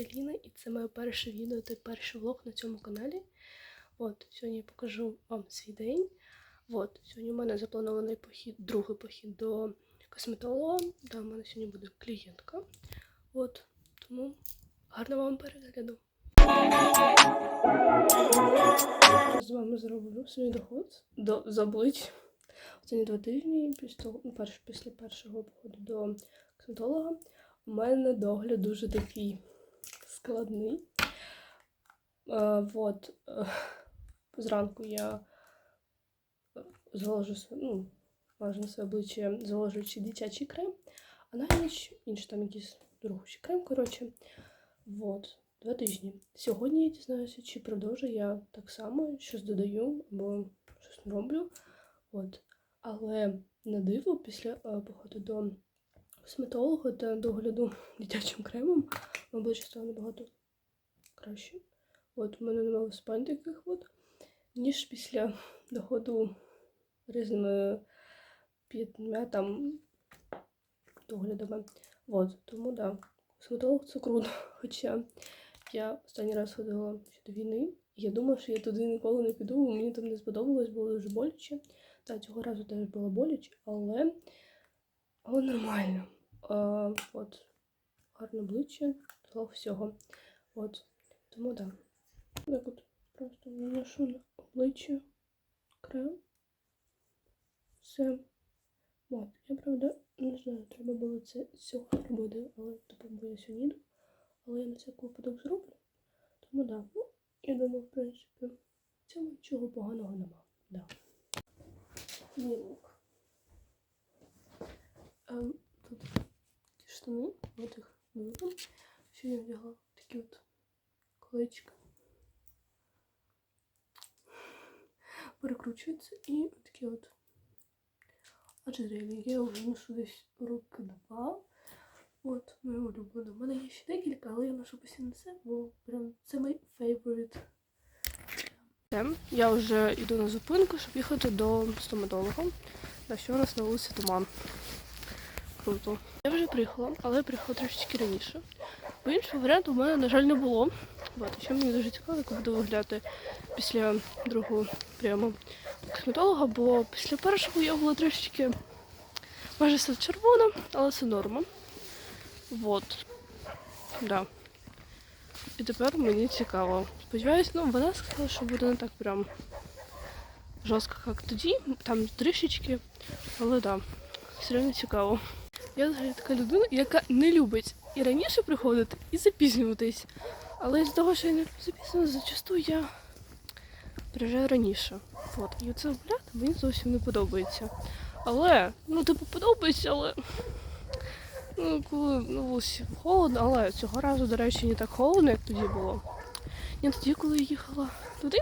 Аліна, і це моє перше відео та перший влог на цьому каналі. От, сьогодні я покажу вам свій день. От, сьогодні у мене запланований похід, другий похід до косметолога. Там у мене сьогодні буде клієнтка. От, тому гарного вам перегляду. З вами зроблю свій доход до з облич. Останні два тижні після, ну, перш, після першого походу до косметолога. У мене догляд дуже такий складний. Е, вот, е, зранку я заложу ну, на своє обличчя заложуючи дитячий крем, а на ніч інший там якийсь другий крем, коротше. Вот, два тижні. Сьогодні я дізнаюся, чи продовжу я так само щось додаю або щось роблю. От. Але на диво, після е, походу до косметолога та догляду дитячим кремом обличчя стало набагато краще. От у мене немає виспань таких от, ніж після доходу різними п'ятьма там доглядами. От, тому да, косметолог це круто. Хоча я останній раз ходила до війни. Я думала, що я туди ніколи не піду, бо мені там не сподобалось, було дуже боляче. Та цього разу теж було боляче, але, але нормально. А, от, гарне обличчя, слава всього. От, тому да. Так от просто наношу на обличчя крем. Все. От, я правда не знаю, треба було це сьогодні робити, але типу, бо я сьогодні йду. Але я на всяк випадок зроблю. Тому да. Ну, я думаю, в принципі, в цьому нічого поганого нема. Да. Мій лук. Штани, от їх. Ще я взяла такі от колечка. Перекручуються і такі от ожерелья. Я вже ношу десь роки два. От, моє улюблене. У мене є ще декілька, але я ношу постійно це, бо прям це мій favorite. Я вже йду на зупинку, щоб їхати до стоматолога. На що у нас на вулиці туман. Круто. Я вже приїхала, але я приїхала трішечки раніше. Бо іншого варіанту в мене, на жаль, не було. От, що мені дуже цікаво, як буду виглядати після другого прийому косметолога, бо після першого я була трішечки майже все червона, але це норма. Вот. Да. І тепер мені цікаво. Сподіваюсь, ну вона сказала, що буде не так прям жорстко, як тоді. Там трішечки, але да, все одно цікаво. Я взагалі така людина, яка не любить і раніше приходити, і запізнюватись. Але з того, що я не запізнююсь, зачасту я приїжджаю раніше. От. І це вигляд мені зовсім не подобається. Але, ну, типу, подобається, але. Ну, коли вулиці холодно, але цього разу, до речі, не так холодно, як тоді було. Ні, тоді, коли я їхала туди,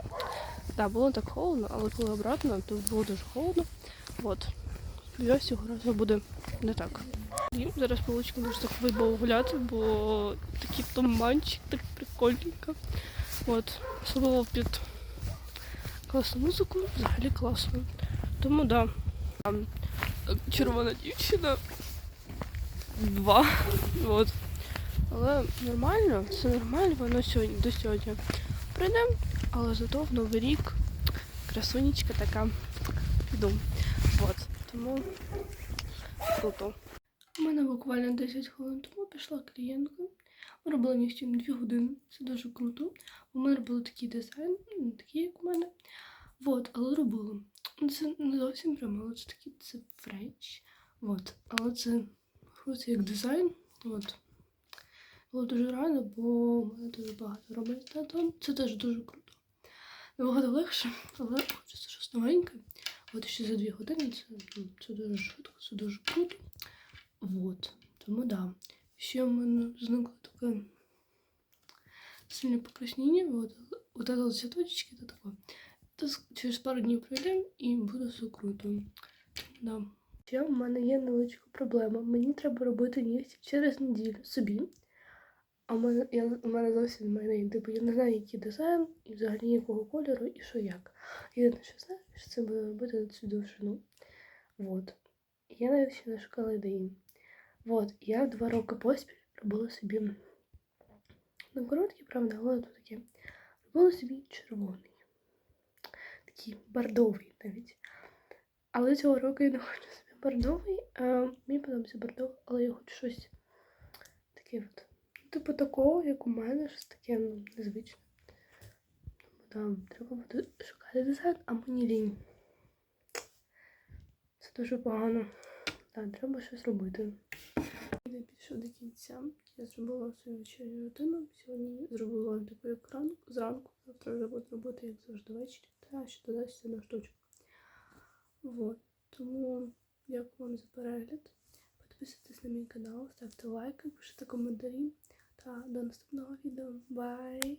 так, було так холодно, але коли обратно, то було дуже холодно. От. Сподіваюсь, цього разу буде не так. Зараз по вуличку дуже так вибав гуляти, бо такий туманчик, так прикольненько. От. Особливо під класну музику, взагалі класно. Тому да. Там червона дівчина. Два. От. Але нормально, це нормально, воно сьогодні до сьогодні прийде, але зато в Новий рік красунечка така піду. Тому круто. У мене буквально 10 хвилин тому пішла клієнтка. Ми робили нігті 2 години. Це дуже круто. У мене робили такий дизайн, ну, не такий, як у мене. От, але робили. Це не зовсім прямо, це такий це френч. От, але це круто як дизайн. От. Було дуже рада, бо в мене дуже багато робить тато. Це теж дуже круто. Набагато легше, але хочеться щось новеньке. От ще за дві години це, ну, це дуже швидко, це дуже круто. Вот. Тому да. Ще в мене зникло таке сильне покраснення. Вот, вот это вот все точечки, это такое. Это с- через пару днів пройде і буде все круто. Да. Ще в мене є невеличка проблема. Мені треба робити нігті через неділю собі. А в мене, я, у мене зовсім немає неї. Типу, я не знаю, який дизайн, і взагалі якого кольору, і що як. Єдине, що знаю, що це буде робити цю довжину. Вот. Я навіть ще не шукала ідеї. Вот, я два роки поспіль робила собі на короткі, правда, але тут таке. Робила собі червоний. Такий бордовий навіть. Але цього року я не хочу собі бордовий. А, мені подобається бордовий, але я хочу щось таке от. Типу такого, як у мене, щось таке ну, незвичне. Тому там треба буде шукати дизайн, а мені лінь. Це дуже погано. Так, треба щось робити. Я підійшов до кінця. Я зробила свою вечірню рутину. Сьогодні зробила вам таку екран зранку. Завтра вже буду робити, як завжди, ввечері. Та ще додасться на штучку. Вот. Тому дякую вам за перегляд. Підписуйтесь на мій канал, ставте лайки, пишіть коментарі. Та до наступного відео. Бай!